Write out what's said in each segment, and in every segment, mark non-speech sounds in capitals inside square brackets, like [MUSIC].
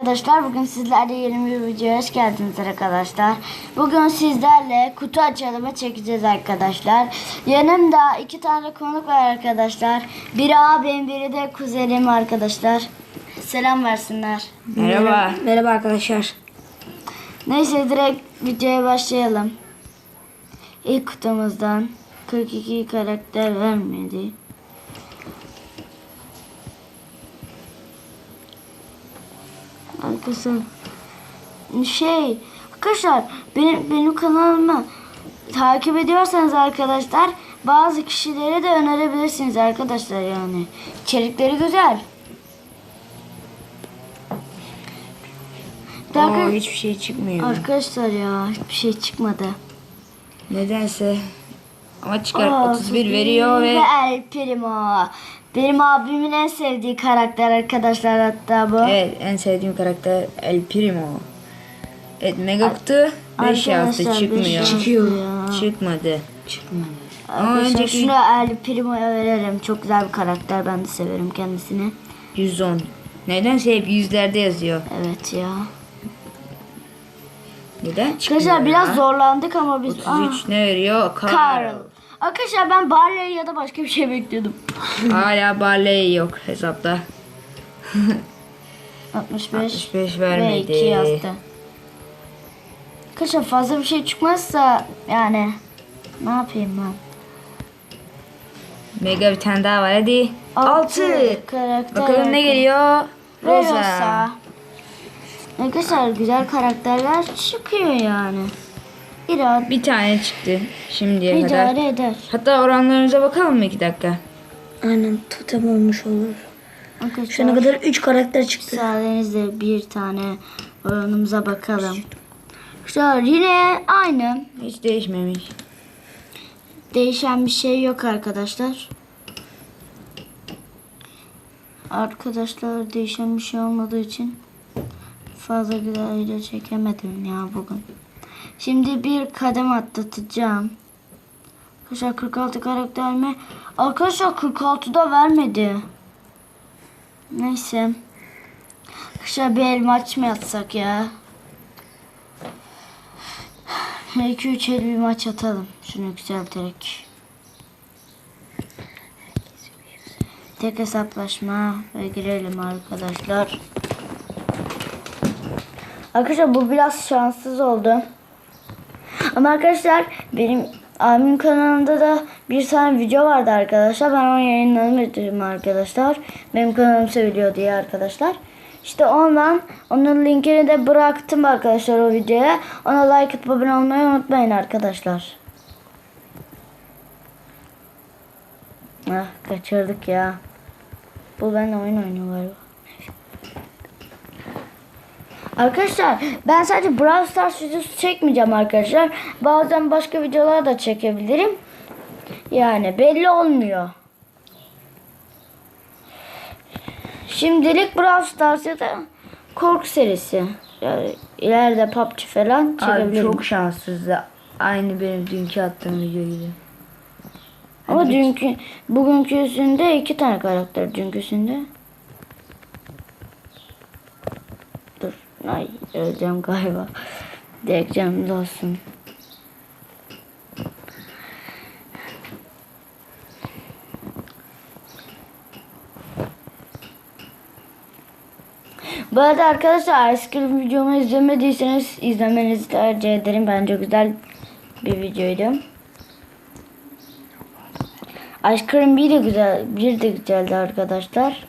Arkadaşlar bugün sizlerle yeni bir videoya hoş geldiniz arkadaşlar. Bugün sizlerle kutu açılımı çekeceğiz arkadaşlar. Yanımda iki tane konuk var arkadaşlar. Biri abim biri de kuzenim arkadaşlar. Selam versinler. Merhaba. Merhaba arkadaşlar. Neyse direkt videoya başlayalım. İlk kutumuzdan 42 karakter vermedi. Arkadaşlar şey arkadaşlar benim benim kanalımı takip ediyorsanız arkadaşlar bazı kişilere de önerebilirsiniz arkadaşlar yani. İçerikleri güzel. Aa, hiçbir şey çıkmıyor. Arkadaşlar ya hiçbir şey çıkmadı. Nedense. Ama çıkar Aa, 31 veriyor ve El Primo. Benim abimin en sevdiği karakter arkadaşlar hatta bu. evet en sevdiğim karakter El Primo. Evet Mega Kutu 5 yazdı Arkadaşlar, çıkmıyor. Çıkıyor. ya. Çıkmadı. Çıkmadı. Ama Arkadaşlar önceki şunu El Primo'ya verelim. Çok güzel bir karakter. Ben de severim kendisini. 110. Nedense hep yüzlerde yazıyor. Evet ya. Neden çıkmıyor? Arkadaşlar biraz ya? zorlandık ama biz... 33 Aa, ne veriyor? Carl. Carl. Arkadaşlar ben Barley ya da başka bir şey bekliyordum. Hala Barley yok hesapta. [LAUGHS] 65, 65 ve vermedi. 2 yazdı. Arkadaşlar fazla bir şey çıkmazsa yani ne yapayım ben? Mega bir tane daha var hadi. 6. karakter. Bakalım ne geliyor? Rosa. Rosa. Arkadaşlar güzel karakterler çıkıyor yani. İrad Bir tane çıktı şimdiye kadar. idare eder. Hatta oranlarınıza bakalım mı iki dakika? Aynen totem olmuş olur. Arkadaşlar Şu ana kadar 3 karakter çıktı. müsaadenizle bir tane oranımıza bakalım. Arkadaşlar yine aynı. Hiç değişmemiş. Değişen bir şey yok arkadaşlar. Arkadaşlar değişen bir şey olmadığı için fazla güzel video çekemedim ya bugün. Şimdi bir kadem atlatacağım. Arkadaşlar 46 karakter mi? Arkadaşlar 46 da vermedi. Neyse. Arkadaşlar bir el maç mı atsak ya? 2-3 el bir maç atalım. Şunu yükselterek. Tek hesaplaşma ve girelim arkadaşlar. Arkadaşlar bu biraz şanssız oldu. Ama arkadaşlar benim abimin kanalında da bir tane video vardı arkadaşlar. Ben onu yayınlamıştım arkadaşlar. Benim kanalım seviliyor diye arkadaşlar. İşte ondan onun linkini de bıraktım arkadaşlar o videoya. Ona like atıp abone olmayı unutmayın arkadaşlar. Ah kaçırdık ya. Bu benimle oyun oynuyor galiba. Arkadaşlar ben sadece Brawl Stars videosu çekmeyeceğim arkadaşlar. Bazen başka videolar da çekebilirim. Yani belli olmuyor. Şimdilik Brawl Stars ya da korku serisi. Yani ileride PUBG falan Abi çekebilirim. çok şanssızdı. Aynı benim dünkü attığım video gibi. Ama dünkü bugünküsünde iki tane karakter dünküsünde. Dur. Ay öleceğim galiba. Direkt canımız olsun. Bu arada arkadaşlar Ice Cream videomu izlemediyseniz izlemenizi tercih ederim. Bence güzel bir videoydu. Ice Cream 1 de güzel, bir de güzeldi arkadaşlar.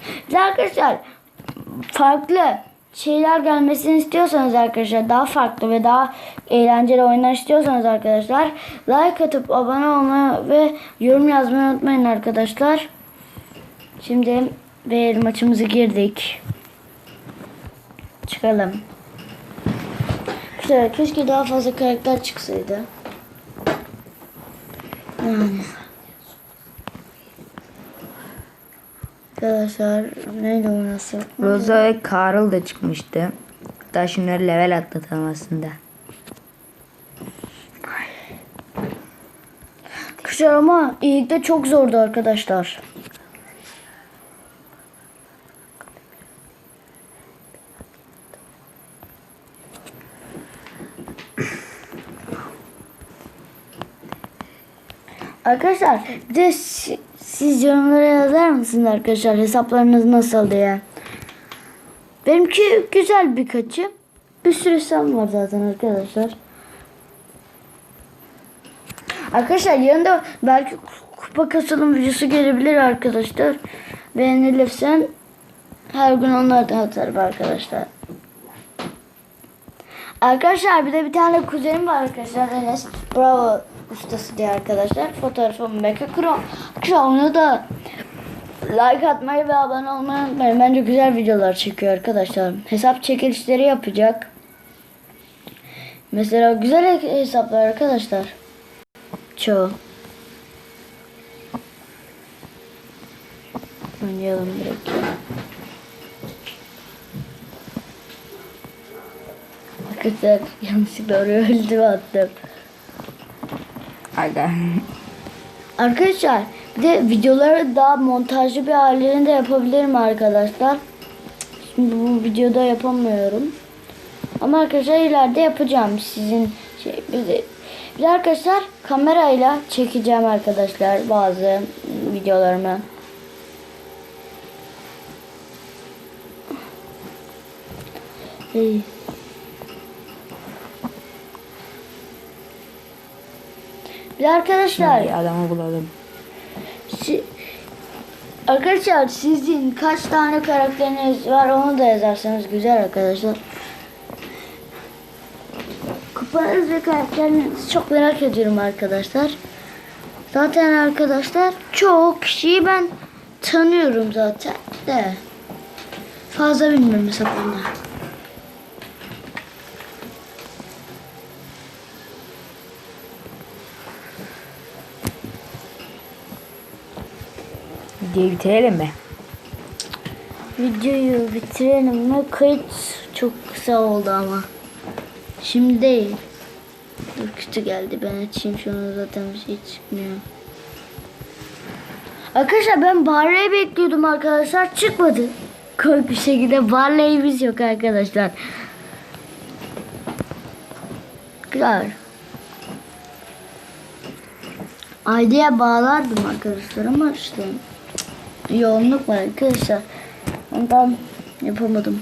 Bir de arkadaşlar farklı şeyler gelmesini istiyorsanız arkadaşlar daha farklı ve daha eğlenceli oyunlar istiyorsanız arkadaşlar like atıp abone olmayı ve yorum yazmayı unutmayın arkadaşlar. Şimdi ve maçımızı girdik. Çıkalım. Keşke daha fazla karakter çıksaydı. Yani. Arkadaşlar neyle oynasın? Rosa ve Karl da çıkmıştı. Hatta şunları level atlatalım aslında. Kışlar ama ilk de çok zordu arkadaşlar. Arkadaşlar bir de siz yorumlara yazar mısınız arkadaşlar hesaplarınız nasıl diye. Benimki güzel birkaçı. Bir sürü hesabım var zaten arkadaşlar. Arkadaşlar yarın da belki kupa kasılım videosu gelebilir arkadaşlar. Beğenilirse her gün onlardan atarım arkadaşlar. Arkadaşlar bir de bir tane kuzenim var arkadaşlar Enes. Bravo ustası diye arkadaşlar. Fotoğrafımı Beka Kro. Onu da like atmayı ve abone olmayı unutmayın. Bence güzel videolar çekiyor arkadaşlar. Hesap çekilişleri yapacak. Mesela güzel hesaplar arkadaşlar. Çoğu. Oynayalım direkt. Arkadaşlar yanlışlıkla oraya [LAUGHS] öldü attım. Aga. Arkadaşlar bir de videoları daha montajlı bir hallerini de yapabilirim arkadaşlar. Şimdi bu videoda yapamıyorum. Ama arkadaşlar ileride yapacağım sizin şey bir de, bir de arkadaşlar kamerayla çekeceğim arkadaşlar bazı videolarımı. Hey. Bir de arkadaşlar Bir adamı bulalım. Si- Arkadaşlar sizin kaç tane karakteriniz var onu da yazarsanız güzel arkadaşlar. Kupanız ve karakterlerinizi çok merak ediyorum arkadaşlar. Zaten arkadaşlar çoğu kişiyi ben tanıyorum zaten de. Fazla bilmiyorum hesaplarını. Videoyu bitirelim mi? Videoyu bitirelim mi? Kayıt çok kısa oldu ama. Şimdi değil. Kötü geldi. Ben açayım şunu zaten bir şey çıkmıyor. Arkadaşlar ben Barley'i bekliyordum arkadaşlar. Çıkmadı. Koy bir şekilde Barley'imiz yok arkadaşlar. Güzel. ID'ye bağlardım arkadaşlar ama işte yoğunluk var arkadaşlar. Ondan yapamadım.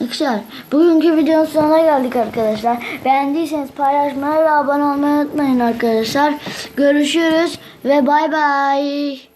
Arkadaşlar bugünkü videonun sonuna geldik arkadaşlar. Beğendiyseniz paylaşmayı ve abone olmayı unutmayın arkadaşlar. Görüşürüz ve bay bay.